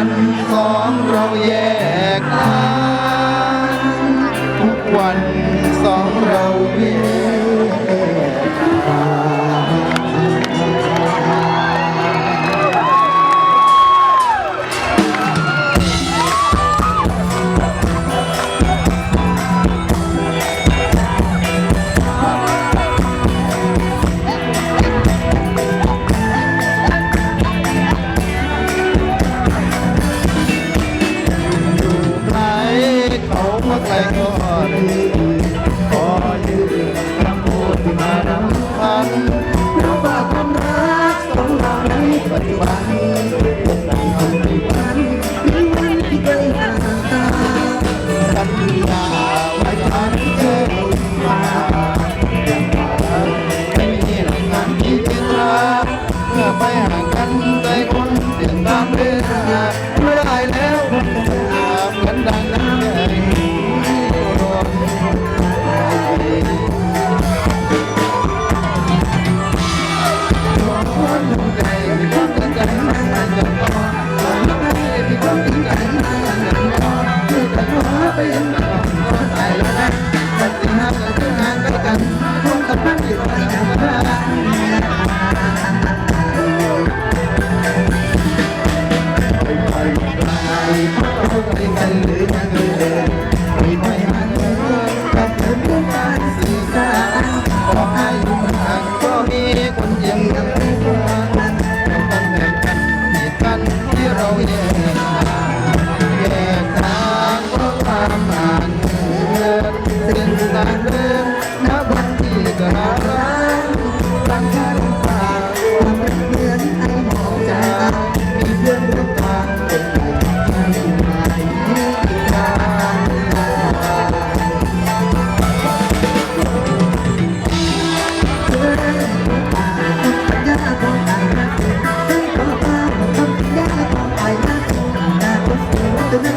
ันสองเราแยกทางทุกวันสองเราเวียน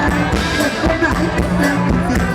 Thank you.